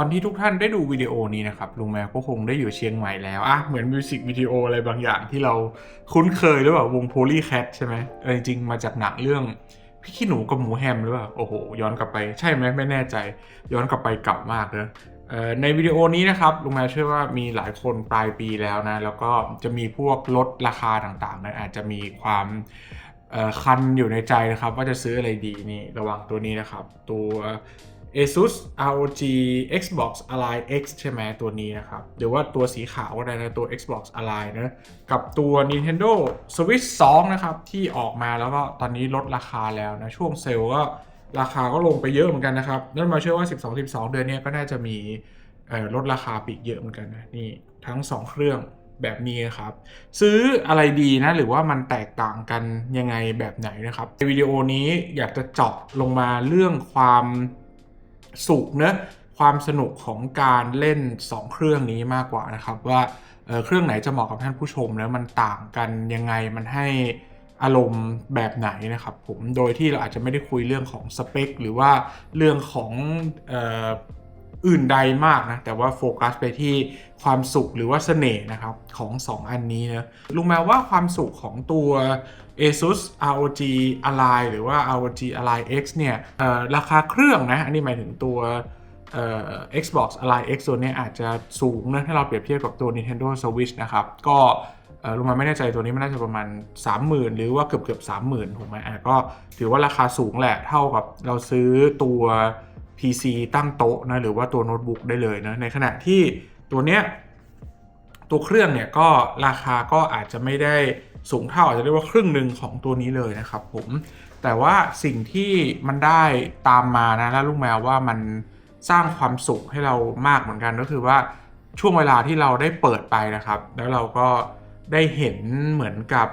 ตอนที่ทุกท่านได้ดูวิดีโอนี้นะครับลุงแมวก็คงได้อยู่เชียงใหม่แล้วอะเหมือนมิวสิกวิดีโออะไรบางอย่างที่เราคุ้นเคยหรือเปล่าวงโพลีแคทใช่ไหมเออจริงมาจากหนังเรื่องพี่ขี้หนูกับหมูแฮมหรือเปล่าโอ้โหย้อนกลับไปใช่ไหมไม่แน่ใจ ย้อนกลับไปเก่ามากเลยในวิดีโอนี้นะครับลุงแมวเชื่อว่ามีหลายคนปลายปีแล้วนะ แล้วก็จะมีพวกลดราคาต่างๆนะอาจจะมีความคันอยู่ในใจนะครับ ว่าจะซื้ออะไรดีนี่ระวังตัวนี้นะครับ ตัว ASUS ROG Xbox Ally X ใช่ไหมตัวนี้นะครับ หรือว่าตัวสีขาวก็ได้นะตัว Xbox Ally นะ กับตัว Nintendo Switch 2 นะครับ ที่ออกมาแล้วก็ตอนนี้ลดราคาแล้วนะ ช่วงเซลล์ก็ราคาก็ลงไปเยอะเหมือนกันนะครับนั่นมาเชื่อว่า 12 12 เดือนนี้ก็น่าจะมีลดราคาปีกเยอะเหมือนกันนะนี่ทั้ง 2 เครื่องแบบนี้นะครับ ซื้ออะไรดีนะ หรือว่ามันแตกต่างกันยังไงแบบไหนนะครับในวิดีโอนี้อยากจะเจาะลงมาเรื่องความ สุขเนะความสนุกของการเล่น 2 เครื่องนี้มากกว่านะครับ ว่าเเครื่องไหนจะเหมาะกับท่านผู้ชมแล้วมันต่างกันยังไงมันให้อารมณ์แบบไหนนะครับผมโดยที่เราอาจจะไม่ได้คุยเรื่องของสเปค หรือว่าเรื่องของออ อื่นใดมากนะ แต่ว่าโฟกัสไปที่ความสุขหรือว่าเสน่ห์นะครับ ของ 2 อันนี้นะลุงแมวว่าความสุขของตัว ASUS ROG Ally หรือว่า ROG Ally X เนี่ยราคาเครื่องนะ อันนี้หมายถึงตัว Xbox Ally X ตัวเนี้ยอาจจะสูงนะถ้าเราเปรียบเทียบกับตัว Nintendo Switch นะครับ ก็ลุงแมวไม่แน่ใจตัวนี้มันน่าจะประมาณ 30,000 หรือว่าเกือบเกือบ30,000ถูกไหมอ่ก็ถือว่าราคาสูงแหละเท่ากับเราซื้อตัว PC ตั้งโต๊ะนะหรือว่าตัวโน้ตบุ๊กได้เลยนะในขณะที่ตัวเนี้ยตัวเครื่องเนี่ยก็ราคาก็อาจจะไม่ได้สูงเท่าอาจจะเรียกว่าครึ่งหนึ่งของตัวนี้เลยนะครับผมแต่ว่าสิ่งที่มันได้ตามมานะแล้วลูกแมวว่ามันสร้างความสุขให้เรามากเหมือนกันก็คือว่าช่วงเวลาที่เราได้เปิดไปนะครับ แล้วเราก็ได้เห็นเหมือนกับ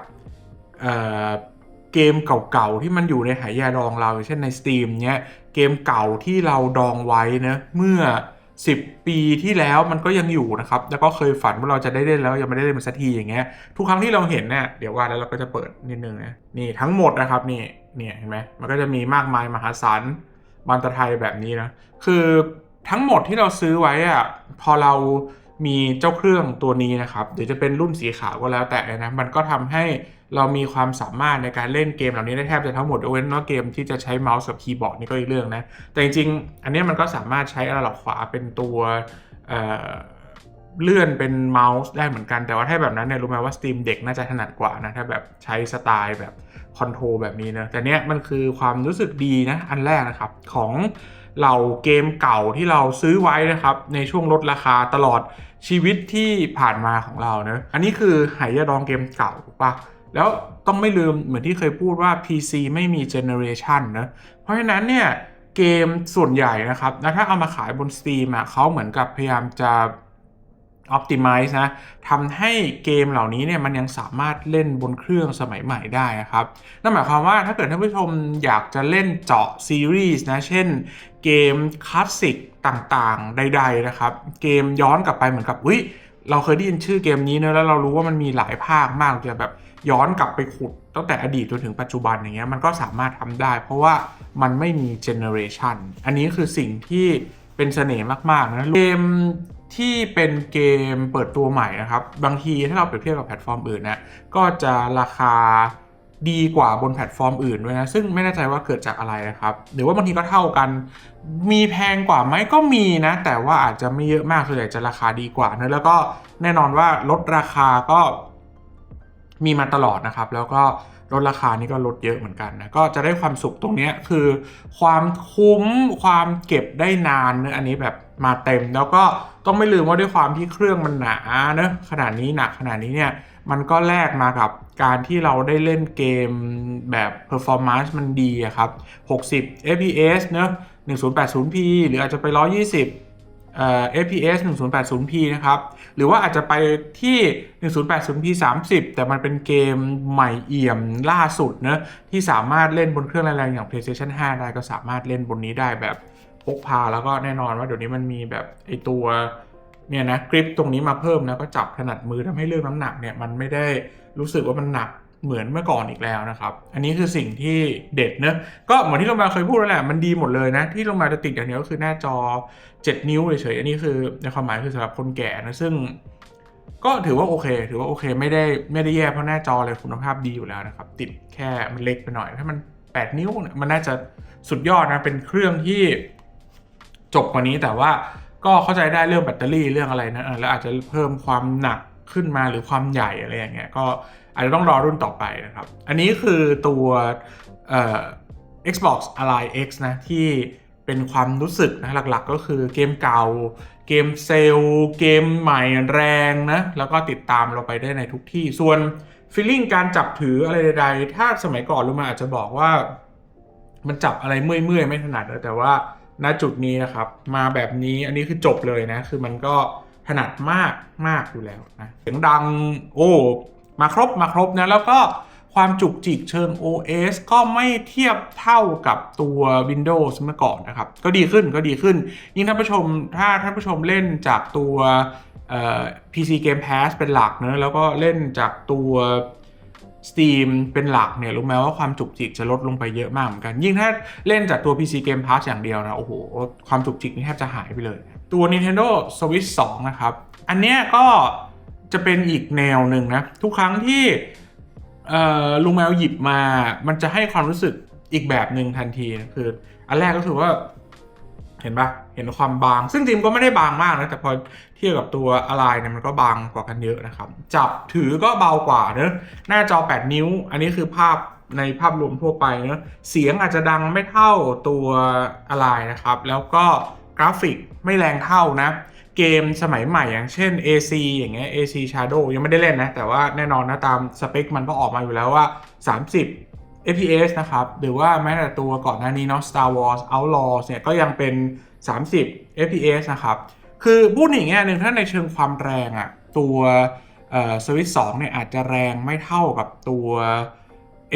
เกมเก่าๆที่มันอยู่ในหายาดองเราเช่นใน Steam เนี้ยเกมเก่าที่เราดองไว้นะเมื่อ 10 ปีที่แล้วมันก็ยังอยู่นะครับ แล้วก็เคยฝันว่าเราจะได้เล่นแล้วยังไม่ได้เล่นมันสักทีอย่างเงี้ยทุกครั้งที่เราเห็นเนี่ยเดี๋ยวว่าแล้วเราก็จะเปิดนิดนึงนะนี่ทั้งหมดนะครับนี่เนี่ยเห็นไหมมันก็จะมีมากมายมหาศาลบันตะไทยแบบนี้นะคือทั้งหมดที่เราซื้อไว้อะพอเรามีเจ้าเครื่องตัวนี้นะครับเดี๋ยวจะเป็นรุ่นสีขาวก็แล้วแต่นะมันก็ทำให้ เรามีความสามารถในการเล่นเกมเหล่านี้ได้แทบจะทั้งหมดยกเว้นว่าเกมที่จะใช้เมาส์กับคีย์บอร์ดนี่ก็อีกเรื่องนะ แต่จริงๆ อันนี้มันก็สามารถใช้อนาล็อกขวาเป็นตัวเเลื่อนเป็นเมาส์ได้เหมือนกัน แต่ว่าถ้าแบบนั้นเนี่ยรู้ไหมว่า Steam Deck น่าจะถนัดกว่านะ ถ้าแบบใช้สไตล์แบบคอนโทรลแบบนี้นะ แต่เนี้ยมันคือความรู้สึกดีนะ อันแรกนะครับ ของเหล่าเกมเก่าที่เราซื้อไว้นะครับ ในช่วงลดราคาตลอดชีวิตที่ผ่านมาของเรานะอันนี้คือหายาดองเกมเก่าถูกปะ แล้วต้องไม่ลืมเหมือนที่เคยพูดว่า PC ไม่มีเจเนอเรชันนะ เพราะฉะนั้นเนี่ยเกมส่วนใหญ่นะครับถ้าเอามาขายบน Steam อะเขาเหมือนกับพยายามจะ Optimize นะทำให้เกมเหล่านี้เนี่ยมันยังสามารถเล่นบนเครื่องสมัยใหม่ได้นะครับนั่นหมายความว่าถ้าเกิดท่านผู้ชมอยากจะเล่นเจาะซีรีส์นะเช่นเกมคลาสสิกต่างๆ ใด ๆ นะครับ เกมย้อนกลับไปเหมือนกับอุ้ยเราเคยได้ยินชื่อเกมนี้เนะแล้วเรารู้ว่ามันมีหลายภาคมากจะแบบ ย้อนกลับไปขุดตั้งแต่อดีตจนถึงปัจจุบันอย่างเงี้ยมันก็สามารถทำได้ เพราะว่ามันไม่มีเจเนอเรชันอันนี้คือสิ่งที่เป็นเสน่ห์มาก ๆ นะเกมที่เป็นเกมเปิดตัวใหม่นะครับ บางทีถ้าเราเปรียบเทียบกับแพลตฟอร์มอื่นนะก็จะราคาดีกว่าบนแพลตฟอร์มอื่นด้วยนะ ซึ่งไม่แน่ใจว่าเกิดจากอะไรนะครับ หรือว่าบางทีก็เท่ากัน มีแพงกว่าไหมก็มีนะ แต่ว่าอาจจะไม่เยอะมากส่วนใหญ่จะราคาดีกว่านะแล้วก็แน่นอนว่าลดราคาก็ มีมาตลอดนะครับ แล้วก็ลดราคานี่ก็ลดเยอะเหมือนกันนะก็จะได้ความสุขตรงนี้คือ ความคุ้มความเก็บได้นานเนะอันนี้แบบมาเต็ม แล้วก็ต้องไม่ลืมว่าด้วยความที่เครื่องมันหนาเนะขนาดนี้หนักขนาดนี้เนี่ยมันก็แลกมากับการที่เราได้เล่นเกมแบบ performance มันดีครับ 60 fps เนอะ 1080p หรืออาจจะไป 120 เอ่อ fps 1080p นะครับ หรือว่าอาจจะไปที่ 1080p 30 แต่มันเป็นเกมใหม่เอี่ยมล่าสุดเนอะที่สามารถเล่นบนเครื่องแรงๆอย่าง PlayStation 5 ได้ก็สามารถเล่นบนนี้ได้แบบพกพาแล้วก็แน่นอนว่าเดี๋ยวนี้มันมีแบบไอตัวเนี่ยนะกริปตรงนี้มาเพิ่มนะก็จับถนัดมือทำให้เรื่องน้ำหนักเนี่ยมันไม่ได้รู้สึกว่ามันหนัก เหมือนเมื่อก่อนอีกแล้วนะครับ อันนี้คือสิ่งที่เด็ดเนอะก็เหมือนที่โรงพยาบาลเคยพูดแล้วแหละมันดีหมดเลยนะ ที่โรงพยาบาลจะติดอย่างเดียวก็คือหน้าจอ 7 นิ้วเฉยๆอันนี้คือในความหมายคือสำหรับคนแก่นะซึ่ง ก็ถือว่าโอเค ถือว่าโอเคไม่ได้ไม่ได้แย่เพราะหน้าจอเลยคุณภาพดีอยู่แล้วนะครับติดแค่มันเล็กไปหน่อยถ้ามัน 8 นิ้วเนี่ยมันน่าจะสุดยอดนะเป็นเครื่องที่จบกว่านี้แต่ว่าก็เข้าใจได้เรื่องแบตเตอรี่เรื่องอะไรนะแล้วอาจจะเพิ่มความหนักขึ้นมาหรือความใหญ่อะไรอย่างเงี้ยก็ อาจจะต้องรอรุ่นต่อไปนะครับ อันนี้คือตัวเอ่อ Xbox Ally X นะ ที่เป็นความรู้สึกนะหลักๆ ก็คือเกมเก่า เกมเซลล์เกมใหม่แรงนะ แล้วก็ติดตามเราไปได้ในทุกที่ ส่วนฟีลลิ่งการจับถืออะไรใดๆ ถ้าสมัยก่อนรู้มาอาจจะบอกว่า มันจับอะไรเมื่อยๆ ไม่ถนัด แต่ว่าณจุดนี้นะครับ มาแบบนี้อันนี้คือจบเลยนะ คือมันก็ถนัดมากมากอยู่แล้วนะเสียงดังโอ้ มาครบมาครบนะแล้วก็ความจุกจิกเชิง OS ก็ไม่เทียบเท่ากับตัว Windows เมื่อก่อนนะครับ ก็ดีขึ้นก็ดีขึ้น ยิ่งท่านผู้ชมถ้าท่านผู้ชมเล่นจากตัว PC Game Pass เป็นหลักเนอะแล้วก็เล่นจากตัว Steam เป็นหลักเนี่ยรู้ไหมว่าความจุกจิกจะลดลงไปเยอะมากเหมือนกัน ยิ่งถ้าเล่นจากตัว PC Game Pass อย่างเดียวนะ โอ้โห ความจุกจิกนี่แทบจะหายไปเลย ตัว Nintendo Switch 2 นะครับ อันเนี้ยก็ จะเป็นอีกแนวหนึ่งนะ ทุกครั้งที่ลุงแมวหยิบมา มันจะให้ความรู้สึกอีกแบบหนึ่งทันทีนะคือ อันแรกก็คือว่า เห็นปะเห็นความบาง ซึ่งจริงก็ไม่ได้บางมากนะ แต่พอเทียบกับตัวอะไรเนี่ยมันก็บางกว่ากันเยอะนะครับ จับถือก็เบากว่าเนะหน้าจอ 8 นิ้ว อันนี้คือภาพในภาพรวมทั่วไปเนะเสียงอาจจะดังไม่เท่าตัวอะไรนะครับ แล้วก็กราฟิกไม่แรงเท่านะ เกมสมัยใหม่อย่างเช่น AC อย่างเงี้ย AC Shadow ยังไม่ได้เล่นนะ แต่ว่าแน่นอนนะตามสเปคมันก็ออกมาอยู่แล้วว่า 30 FPS นะครับ หรือว่าแม้แต่ตัวก่อนหน้านี้เนาะ Star Wars Outlaws เนี่ยก็ยังเป็น 30 FPS นะครับ คือพูดอย่างเงี้ยหนึ่งถ้าในเชิงความแรงอะตัวเอ่อ Switch 2เนี่ยอาจจะแรงไม่เท่ากับตัว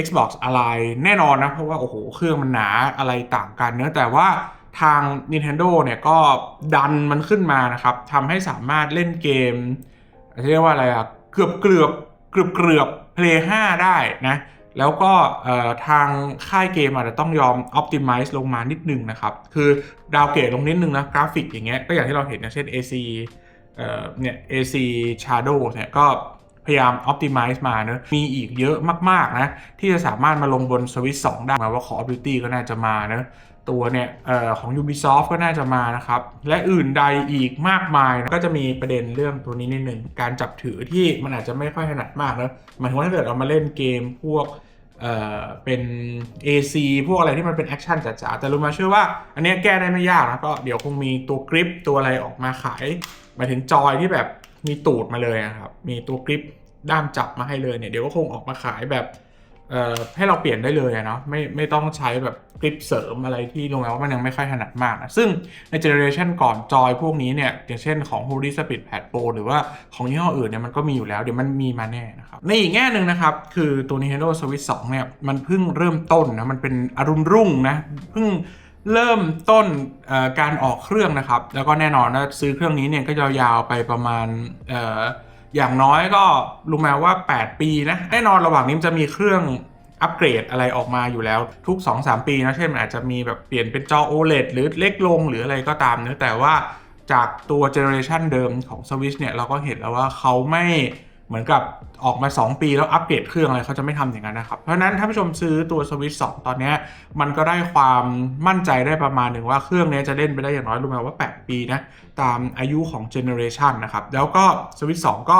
Xbox อะไรแน่นอนนะ เพราะว่า โอ้โห เครื่องมันหนาอะไรต่างกันเนอะแต่ว่า ทาง Nintendo เนี่ยก็ดันมันขึ้นมานะครับทำให้สามารถเล่นเกมเรียกว่าอะไรอะเกือบเกือบเกือบเกือบ Play 5 ได้นะ แล้วก็ทางค่ายเกมอาจจะต้องยอม Optimize ลงมานิดนึงนะครับ คือดาวเกรดลงนิดนึงนะ กราฟิกอย่างเงี้ยก็อย่างที่เราเห็นนะเช่น AC เอ่เนี่ย AC Shadow เนี่ยก็พยายาม Optimize มาเนอะมีอีกเยอะมาก ๆ นะ ที่จะสามารถมาลงบน Switch 2 ได้มาว่า Call of Duty ก็น่าจะมาเนะ ตัวเนี่ยออของ Ubisoft ก็น่าจะมานะครับ และอื่นใดอีกมากมายนะก็จะมีประเด็นเรื่องตัวนี้นิดนึงการจับถือที่มันอาจจะไม่ค่อยถนัดมากนะหมายถึงว่าถ้าเกิดเรามาเล่นเกมพวกเออเป็น AC พวกอะไรที่มันเป็นแอคชั่นจ๋าๆแต่รู้มาเชื่อว่า อันนี้แก้ได้ไม่ยากนะก็เดี๋ยวคงมีตัวกริปตัวอะไรออกมาขายหมายถึงจอยที่แบบมีตูดมาเลยนะครับมีตัวกริปด้ามจับมาให้เลยเนี่ยเดี๋ยวก็คงออกมาขายแบบ ให้เราเปลี่ยนได้เลยอะเนาะไม่ไม่ต้องใช้แบบกริปเสริมอะไรที่ลงแล้วว่ามันยังไม่ค่อยถนัดมากนะซึ่งในเจเนอเรชันก่อนจอยพวกนี้เนี่ยอย่างเช่นของ Holy Spirit Pad Pro หรือว่าของยี่ห้ออื่นเนี่ยมันก็มีอยู่แล้วเดี๋ยวมันมีมาแน่นะครับในอีกแง่หนึ่งนะครับ คือตัว Nintendo Switch 2 เนี่ยมันเพิ่งเริ่มต้นนะมันเป็นอรุณรุ่งนะเพิ่งเริ่มต้นการออกเครื่องนะครับ แล้วก็แน่นอนนะซื้อเครื่องนี้เนี่ยก็ยาวๆไปประมาณเอ่อ อย่างน้อยก็ลุงแมวว่า 8 ปีนะแน่นอนระหว่างนี้จะมีเครื่องอัปเกรดอะไรออกมาอยู่แล้วทุก 2-3 ปีนะเช่นมันอาจจะมีแบบเปลี่ยนเป็นจอ OLED หรือเล็กลงหรืออะไรก็ตามเนะแต่ว่าจากตัวเจเนอเรชันเดิมของ Switch เนี่ยเราก็เห็นแล้วว่าเขาไม่ เหมือนกับออกมา 2 ปีแล้วอัปเกรดเครื่องอะไรเขาจะไม่ทำอย่างนั้นนะครับ เพราะนั้นถ้าผู้ชมซื้อตัว Switch 2ตอนนี้มันก็ได้ความมั่นใจได้ประมาณหนึ่งว่าเครื่องนี้จะเล่นไปได้อย่างน้อยรู้ไหมว่า 8 ปีนะ ตามอายุของเจเนอเรชันนะครับ แล้วก็ Switch 2ก็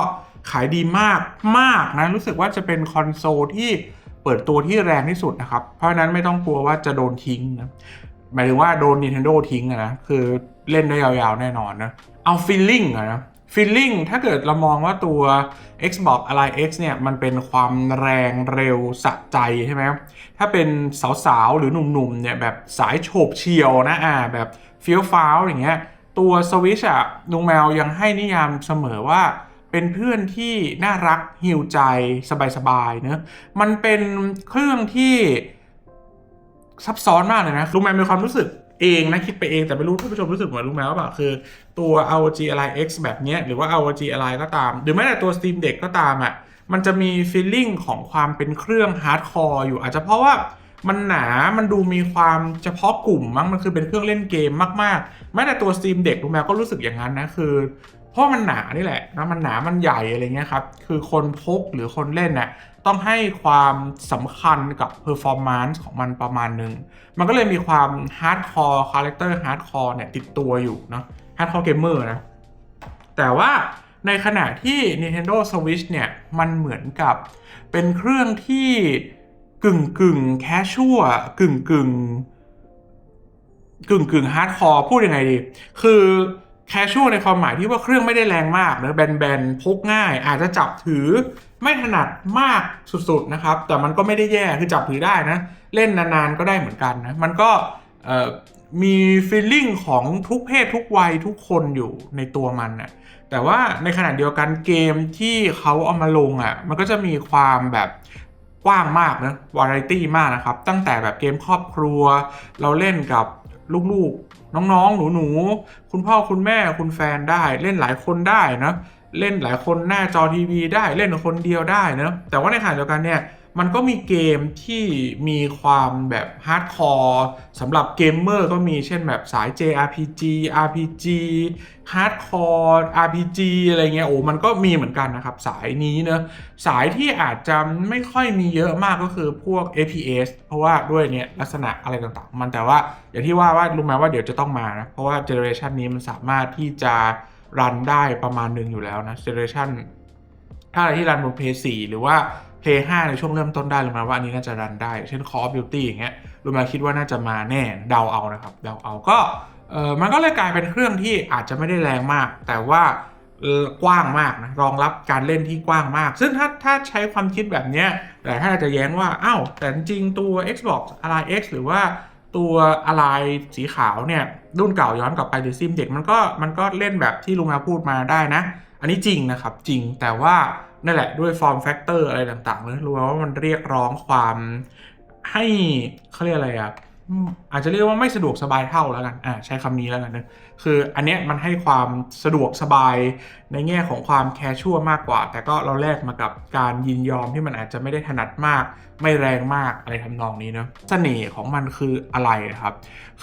ขายดีมากมากนะ รู้สึกว่าจะเป็นคอนโซลที่เปิดตัวที่แรงที่สุดนะครับ เพราะนั้นไม่ต้องกลัวว่าจะโดนทิ้งนะหมายถึงว่าโดน Nintendo ทิ้งนะคือเล่นได้ยาวๆแน่นอนนะเอา feeling อะนะ feeling ถ้าเกิดเรามองว่าตัว Xbox Ally X เนี่ย มันเป็นความแรงเร็วสะใจใช่ไหมถ้าเป็นสาวๆ หรือหนุ่มๆ เนี่ย แบบสายโฉบเฉียวนะอ่าแบบเฟี้ยวฟ้าวอย่างเงี้ย ตัว Switch อะลุงแมวยังให้นิยามเสมอว่าเป็นเพื่อนที่น่ารักหิวใจสบายๆเนอะมันเป็นเครื่องที่ซับซ้อนมากเลยนะลุงแมวมีความรู้สึก เองนะคิดไปเองแต่ไม่รู้ท่านผู้ชมรู้สึกเหมือนรู้ไหมว่าแบบคือตัว ROG Ally X แบบเนี้ยหรือว่า ROG Ally ก็ตาม หรือแม้แต่ตัว Steam Deck ก็ตามอะมันจะมีฟีลลิ่งของความเป็นเครื่องฮาร์ดคอร์อยู่อาจจะเพราะว่ามันหนา มันดูมีความเฉพาะกลุ่มมั้ง มันคือเป็นเครื่องเล่นเกมมากๆ แม้แต่ตัว Steam เด็กลุงแมวก็รู้สึกอย่างนั้นนะ คือ ราะมันหนานี่แหละนะมันหนามันใหญ่อะไรเงี้ยครับ คือคนพกหรือคนเล่นน่ะต้องให้ความสำคัญกับ performance ของมันประมาณหนึ่ง มันก็เลยมีความฮาร์ดคอร์คาแรคเตอร์ฮาร์ดคอร์เนี่ยติดตัวอยู่เนาะฮาร์ดคอร์เกมเมอร์นะ แต่ว่าในขณะที่ Nintendo Switch เนี่ยมันเหมือนกับเป็นเครื่องที่กึ่งกึ่งแคชชัวกึ่งกึ่งกึ่งกึ่งฮาร์ดคอร์พูดยังไงดี คือ แคชชัวในความหมายที่ว่าเครื่องไม่ได้แรงมากนะแบนๆพกง่าย อาจจะจับถือไม่ถนัดมากสุดๆนะครับ แต่มันก็ไม่ได้แย่คือจับถือได้นะ เล่นนานๆก็ได้เหมือนกันนะ มันก็มีฟีลลิ่งของทุกเพศทุกวัยทุกคนอยู่ในตัวมันนะแต่ว่าในขณะเดียวกันเกมที่เขาเอามาลงอะ มันก็จะมีความแบบกว้างมากนะวาไรตี้มากนะครับ ตั้งแต่แบบเกมครอบครัว เราเล่นกับลูกๆ น้องๆ หนูๆ คุณพ่อคุณแม่คุณแฟนได้ เล่นหลายคนได้นะเล่นหลายคนหน้าจอทีวีได้เล่นคนเดียวได้นะแต่ว่าในขณะเดียวกันเนี่ย มันก็มีเกมที่มีความแบบฮาร์ดคอร์สำหรับเกมเมอร์ก็มีเช่นแบบสาย JRPG RPG ฮาร์ดคอร์ RPG อะไรเงี้ยโอ้มันก็มีเหมือนกันนะครับ สายนี้เนอะสายที่อาจจะไม่ค่อยมีเยอะมากก็คือพวก FPS เพราะว่าด้วยเนี่ยลักษณะอะไรต่างๆ มันแต่ว่าอย่างที่ว่าว่ารู้ไหมว่าเดี๋ยวจะต้องมานะเพราะว่าเจเนอเรชันนี้มันสามารถที่จะรันได้ประมาณหนึ่งอยู่แล้วนะเจเนอเรชันถ้าอะไรที่รันบน p 4หรือว่า Play 5ในช่วงเริ่มต้นได้รู้ไหมว่าอันนี้น่าจะรันได้ เช่น Call of Duty อย่างเงี้ยรู้ไหมคิดว่าน่าจะมาแน่เดาเอานะครับเดาเอาก็เออมันก็เลยกลายเป็นเครื่องที่อาจจะไม่ได้แรงมาก แต่ว่ากว้างมากนะรองรับการเล่นที่กว้างมาก ซึ่งถ้าถ้าใช้ความคิดแบบเนี้ยแต่ถ้าจะแย้งว่าอ้าวแต่จริงตัว Xbox Ally X หรือว่าตัวอะไรสีขาวเนี่ยรุ่นเก่าย้อนกลับไปหรือซิมเด็กมันก็มันก็เล่นแบบที่ลุงมาพูดมาได้นะ อันนี้จริงนะครับจริงแต่ว่า นั่นแหละด้วยฟอร์มแฟกเตอร์อะไรต่างๆเลยรู้ว่ามันเรียกร้องความให้เขาเรียกอะไรอะอาจจะเรียกว่าไม่สะดวกสบายเท่าแล้วกันอ่าใช้คำนี้แล้วกันนะคืออันเนี้ยมันให้ความสะดวกสบายในแง่ของความแคชชัวมากกว่า แต่ก็เราแลกมากับการยินยอมที่มันอาจจะไม่ได้ถนัดมาก ไม่แรงมากอะไรทำนองนี้เนอะเสน่ห์ของมันคืออะไรนะครับ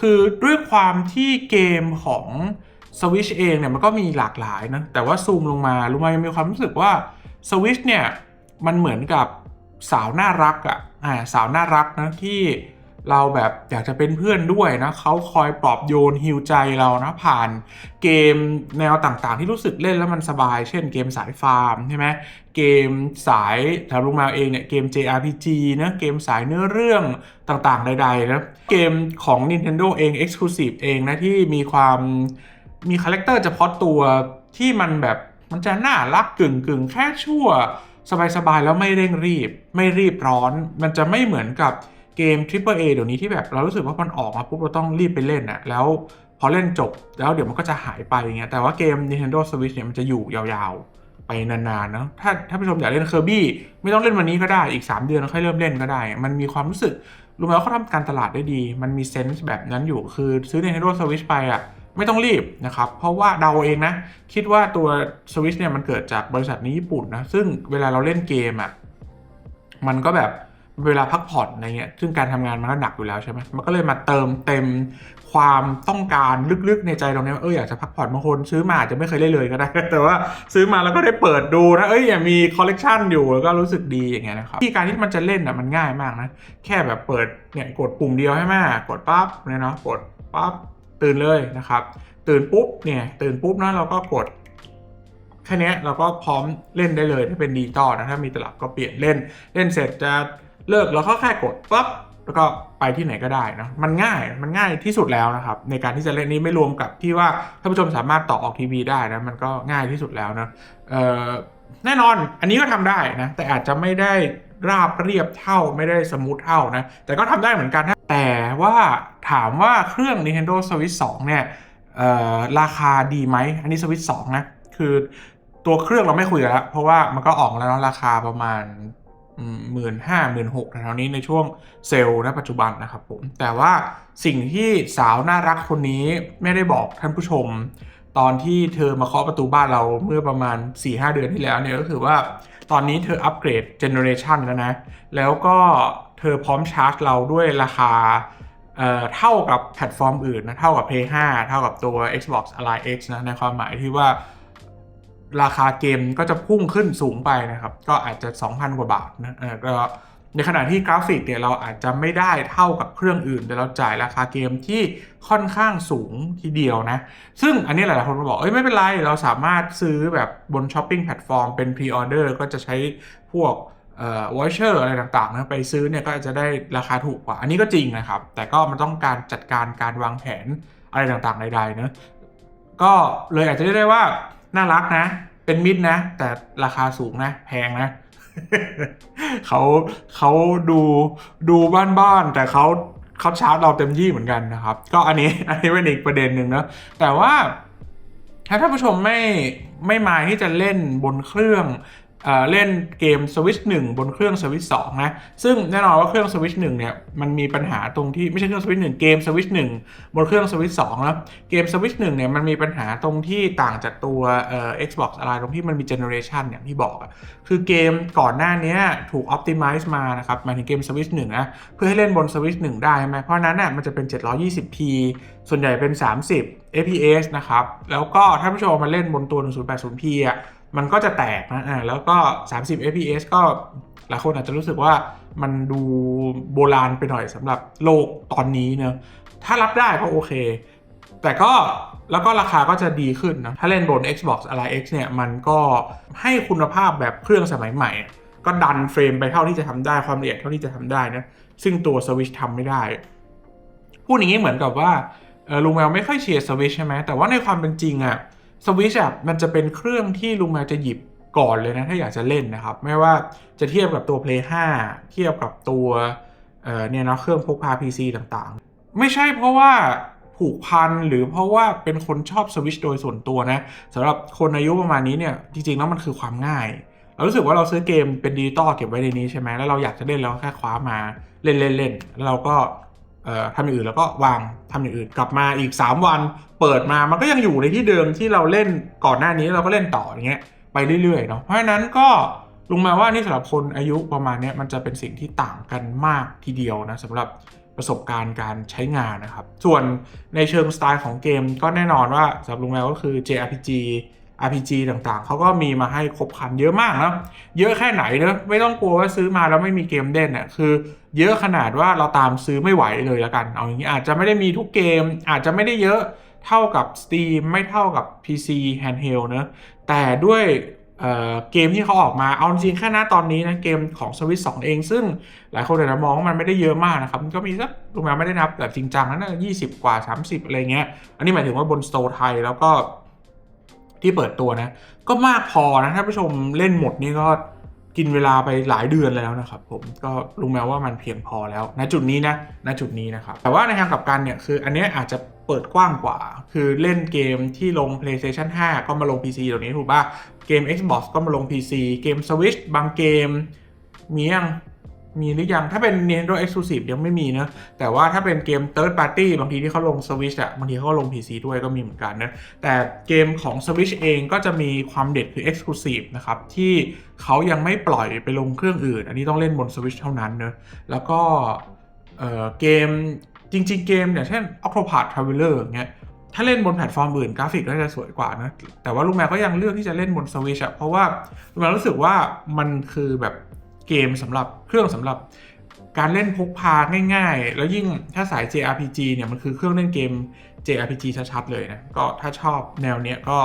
คือด้วยความที่เกมของ Switch เองเนี่ยมันก็มีหลากหลายนะแต่ว่าซูมลงมาลุงมายังมีความรู้สึกว่า Switch เนี่ยมันเหมือนกับสาวน่ารักอะ่ะอ่าสาวน่ารักนะที่เราแบบอยากจะเป็นเพื่อนด้วยนะเขาคอยปลอบโยนฮิวใจเรานะผ่านเกมแนวต่างๆ ที่รู้สึกเล่นแล้วมันสบาย เช่นเกมสายฟาร์มใช่ไหมเกมสายแถวลุงมาเองเนี่ยเกม JRPG นะเกมสายเนื้อเรื่องต่างๆ ใดๆนะเกมของ Nintendo เอง Exclusive เองนะที่มีความมีคาแรคเตอร์เฉพาะตัวที่มันแบบ มันจะน่ารักกึ่งกึ่งแค่ชั่ว สบายๆ แล้วไม่เร่งรีบ ไม่รีบร้อน มันจะไม่เหมือนกับเกม Triple A เดี๋ยวนี้ที่แบบเรารู้สึกว่ามันออกมาปุ๊บเราต้องรีบไปเล่นอะแล้วพอเล่นจบแล้วเดี๋ยวมันก็จะหายไปอย่างเงี้ยแต่ว่าเกม Nintendo Switch เนี่ยมันจะอยู่ยาวๆ ไปนานๆเนาะถ้าถ้าผู้ชมอยากเล่นเคอร์บี้ไม่ต้องเล่นวันนี้ก็ได้อีก 3 เดือนค่อยเริ่มเล่นก็ได้ มันมีความรู้สึกรู้ไหมว่าเขาทำการตลาดได้ดี มันมีเซนส์แบบนั้นอยู่คือซื้อ Nintendo Switch ไปอะ ไม่ต้องรีบนะครับเพราะว่าเดาเองนะ คิดว่าตัว Switch เนี่ยมันเกิดจากบริษัทนี้ญี่ปุ่นนะ ซึ่งเวลาเราเล่นเกมอะ่ะมันก็แบบเวลาพักผ่อนอะไรเงี้ย ซึ่งการทำงานมันก็หนักอยู่แล้วใช่ไหมมันก็เลยมาเติมเต็มความต้องการลึกๆในใจตรงนี้ว่าเอออยากจะพักผ่อนบางคนซื้อมาอาจจะไม่เคยเล่นเลยก็ได้ แต่ว่าซื้อมาแล้วก็ได้เปิดดูนะเอ้ยอย่ามีคอลเลกชันอยู่แล้วก็รู้สึกดีอย่างเงี้ยนะครับที่การที่มันจะเล่นอะมันง่ายมากนะ แค่แบบเปิดเนี่ยกดปุ่มเดียวให้แม่กดปั๊บเนี่ยเนาะกดปั๊บ ตื่นเลยนะครับ ตื่นปุ๊บเนี่ยตื่นปุ๊บนะเราก็กดแค่นี้เราก็พร้อมเล่นได้เลยถ้าเป็นดิจิตอลนะถ้ามีตลับก็เปลี่ยนเล่น เล่นเสร็จจะเลิกเราก็แค่กดปั๊บแล้วก็ไปที่ไหนก็ได้นะมันง่ายมันง่ายที่สุดแล้วนะครับ ในการที่จะเล่นนี้ไม่รวมกับที่ว่าท่านผู้ชมสามารถต่อออกทีวีได้นะมันก็ง่ายที่สุดแล้วนะแน่นอนอันนี้ก็ทำได้นะแต่อาจจะไม่ได้ราบเรียบเท่าไม่ได้สมูทเท่านะแต่ก็ทำได้เหมือนกัน แต่ว่าถามว่าเครื่อง Nintendo Switch 2 เนี่ยราคาดีไหม อันนี้สวิตสองนะ คือตัวเครื่องเราไม่คุยกันแล้ว เพราะว่ามันก็ออกแล้วเนาะราคาประมาณหมื่นห้าหมื่นหกแถวๆนี้ในช่วงเซลล์ณปัจจุบันนะครับผม แต่ว่าสิ่งที่สาวน่ารักคนนี้ไม่ได้บอกท่านผู้ชม ตอนที่เธอมาเคาะประตูบ้านเราเมื่อประมาณ 4-5 เดือนที่แล้วเนี่ยก็คือว่าตอนนี้เธออัปเกรดเจเนอเรชันแล้วนะ แล้วก็ อพร้อมชาร์จเราด้วยราคาเอ่อเท่ากับแพลตฟอร์มอื่นนะเท่ากับ Play 5 เท่ากับตัว Xbox Ally X นะในความหมายที่ว่าราคาเกมก็จะพุ่งขึ้นสูงไปนะครับ ก็อาจจะ 2,000 กว่าบาทนะเออก็ในขณะที่กราฟิกเนี่ยเราอาจจะไม่ได้เท่ากับเครื่องอื่น แต่เราจ่ายราคาเกมที่ค่อนข้างสูงทีเดียวนะ ซึ่งอันนี้หลายๆคนก็บอกเอ้ยไม่เป็นไร เราสามารถซื้อแบบบนช้อปปิ้งแพลตฟอร์มเป็นพรีออเดอร์ก็จะใช้พวก วอชเชอร์อะไรต่างๆนะไปซื้อเนี่ยก็จะได้ราคาถูกกว่า อันนี้ก็จริงนะครับ แต่ก็มันต้องการจัดการการวางแผนอะไรต่างๆใดๆเนะก็เลยอาจจะได้ว่าน่ารักนะ เป็นมิตรนะ แต่ราคาสูงนะ แพงนะเขาเขาดูดูบ้านๆแต่เขาเขาชาร์จเราเต็มที่เหมือนกันนะครับ ก็อันนี้อันนี้เป็นอีกประเด็นหนึ่งนะแต่ว่าถ้าท่านผู้ชมไม่ไม่มาที่จะเล่นบนเครื่อง เล่นเกม Switch 1 บนเครื่อง Switch 2 นะ ซึ่งแน่นอนว่าเครื่อง Switch 1 เนี่ย มันมีปัญหาตรงที่ไม่ใช่เครื่อง Switch 1 เกม Switch 1 บนเครื่อง Switch 2 นะ เกม Switch 1 เนี่ย มันมีปัญหาตรงที่ต่างจากตัวเอ่อ Xbox อะไรตรงที่มันมี generation อย่างที่บอกอะคือเกมก่อนหน้านี้ถูก optimize มานะครับหมายถึงเกม Switch 1 นะ เพื่อให้เล่นบน Switch 1 ได้ใช่ไหมเพราะฉะนั้นน่ะมันจะเป็น 720p ส่วนใหญ่เป็น 30 fps นะครับ แล้วก็ถ้าผู้ชมมาเล่นบนตัว 1080p อะมันก็จะแตกนะอ่าแล้วก็ 30 fps ก็หลายคนอาจจะรู้สึกว่ามันดูโบราณไปหน่อยสำหรับโลกตอนนี้เนอะถ้ารับได้ก็โอเค แต่ก็แล้วก็ราคาก็จะดีขึ้นนะ ถ้าเล่นบน Xbox Ally X เนี่ย มันก็ให้คุณภาพแบบเครื่องสมัยใหม่ ก็ดันเฟรมไปเท่าที่จะทำได้ความละเอียดเท่าที่จะทำได้นะ ซึ่งตัว Switch ทำไม่ได้ พูดอย่างนี้เหมือนกับว่า ลุงแมวไม่ค่อยเชียร์สวิชใช่ไหมแต่ว่าในความเป็นจริงอะสวิชอะมันจะเป็นเครื่องที่ลุงแมวจะหยิบก่อนเลยนะ ถ้าอยากจะเล่นนะครับ ไม่ว่าจะเทียบกับตัว Play 5 เทียบกับตัวเนี่ยเนาะเครื่องพกพา PC ต่างๆ ไม่ใช่เพราะว่าผูกพันหรือเพราะว่าเป็นคนชอบสวิชโดยส่วนตัวนะสำหรับคนอายุประมาณนี้เนี่ยจริงๆแล้วมันคือความง่ายเรารู้สึกว่าเราซื้อเกมเป็นดิจิตอลเก็บไว้ในนี้ใช่ไหมแล้วเราอยากจะเล่นเราก็แค่คว้ามาเล่นเล่นเล่นแล้วเราก็ ทำอย่างอื่นแล้วก็วางทำอย่างอื่น กลับมาอีก 3 วันเปิดมามันก็ยังอยู่ในที่เดิมที่เราเล่นก่อนหน้านี้เราก็เล่นต่ออย่างเงี้ยไปเรื่อยๆเนาะเพราะฉะนั้นก็ลุงมาว่านี่สำหรับคนอายุประมาณเนี้ยมันจะเป็นสิ่งที่ต่างกันมากทีเดียวนะสำหรับประสบการณ์การใช้งานนะครับ ส่วนในเชิงสไตล์ของเกมก็แน่นอนว่าสำหรับลุงแมวก็คือ JRPG RPG ต่างๆ เขาก็มีมาให้ครบครันเยอะมากนะเยอะแค่ไหนเนอะไม่ต้องกลัวว่าซื้อมาแล้วไม่มีเกมเล่นอะคือ เยอะขนาดว่าเราตามซื้อไม่ไหวเลยละกัน เอาอย่างนี้อาจจะไม่ได้มีทุกเกม อาจจะไม่ได้เยอะเท่ากับ Steam ไม่เท่ากับ PC Handheld เนอะแต่ด้วยเเกมที่เขาออกมา เอาจริงแค่หน้าตอนนี้นะเกมของ Switch 2เอง ซึ่งหลายคนอาจจะมองว่ามันไม่ได้เยอะมากนะครับ มันก็มีสักลงมาไม่ได้นับแบบจริงจังนะน่าจะ20กว่า 30 อะไรเงี้ย อันนี้หมายถึงว่าบนสโตร์ไทยแล้วก็ ที่เปิดตัวนะ ก็มากพอนะถ้าผู้ชมเล่นหมดนี่ก็กินเวลาไปหลายเดือนแล้วนะครับผมก็รู้แม้ว่ามันเพียงพอแล้วณจุดนี้นะณจุดนี้นะครับแต่ว่าในทางกลับกันเนี่ยคืออันนี้อาจจะเปิดกว้างกว่า คือเล่นเกมที่ลง PlayStation 5 ก็มาลง PC เดี๋ยวนี้ถูกป่ะเกม Xbox ก็มาลง PC เกม Switch บางเกมมียัง มีหรือยัง ถ้าเป็น Nintendo Exclusive ยังไม่มีนะ แต่ว่าถ้าเป็นเกม Third Party บางทีที่เขาลง Switch อะบางทีเขาก็ลง PC ด้วยก็มีเหมือนกันนะ แต่เกมของ Switch เองก็จะมีความเด็ดคือ Exclusive นะครับ ที่เขายังไม่ปล่อยไปลงเครื่องอื่น อันนี้ต้องเล่นบน Switch เท่านั้นเนะแล้วก็เเกมจริง ๆ เกมอย่างเช่น Octopath Traveler อย่างเงี้ยถ้าเล่นบนแพลตฟอร์มอื่นกราฟิกก็จะสวยกว่านะ แต่ว่าลูกแมวก็ยังเลือกที่จะเล่นบน Switch อะเพราะว่าลูกแมวรู้สึกว่ามันคือแบบ เกมสำหรับเครื่องสำหรับการเล่นพกพาง่าย ๆ แล้วยิ่งถ้าสาย JRPG เนี่ยมันคือเครื่องเล่นเกม JRPG ชัดๆเลยนะ ก็ถ้าชอบแนวเนี้ยก็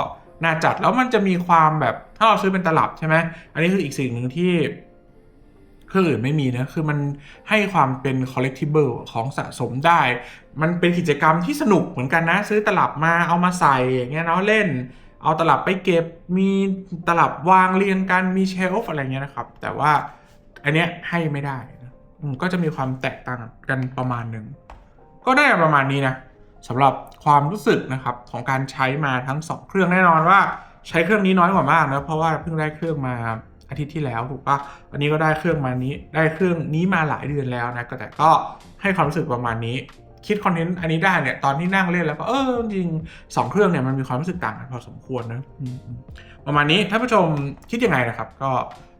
น่าจัดแล้วมันจะมีความแบบถ้าเราซื้อเป็นตลับใช่ไหมอันนี้คืออีกสิ่งหนึ่งที่เครื่องอื่นไม่มีนะ คือมันให้ความเป็น collectible ของสะสมได้ มันเป็นกิจกรรมที่สนุกเหมือนกันนะ ซื้อตลับมาเอามาใส่อย่างเงี้ยเนาะเล่น เอาตลับไปเก็บ มีตลับวางเรียงกัน มีเชลฟ์อะไรเงี้ยนะครับ แต่ว่า อันเนี้ยให้ไม่ได้นะก็จะมีความแตกต่างกันประมาณหนึ่ง ก็ได้ประมาณนี้นะสำหรับความรู้สึกนะครับของการใช้มาทั้งสองเครื่องแน่นอนว่าใช้เครื่องนี้น้อยกว่ามากนะเพราะว่าเพิ่งได้เครื่องมาอาทิตย์ที่แล้วถูกปะอันนี้ก็ได้เครื่องมานี้ ได้เครื่องนี้มาหลายเดือนแล้วนะก็แต่ก็ให้ความรู้สึกประมาณนี้ คิดคอนเทนต์อันนี้ได้เนี่ยตอนที่นั่งเล่นแล้วก็เออจริงสองเครื่องเนี่ยมันมีความรู้สึกต่างกันพอสมควรนะอืมอืมประมาณนี้ท่านผู้ชมคิดยังไงนะครับ ก็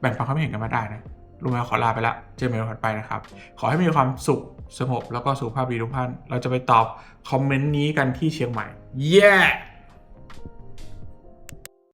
แบ่งความคิดเห็นกันมาได้นะ ลุงแมวขอลาไปละเจอเมลถัดไปนะครับ ขอให้มีความสุขสงบแล้วก็สุขภาพดีทุกท่าน เราจะไปตอบคอมเมนต์นี้กันที่เชียงใหม่ เย้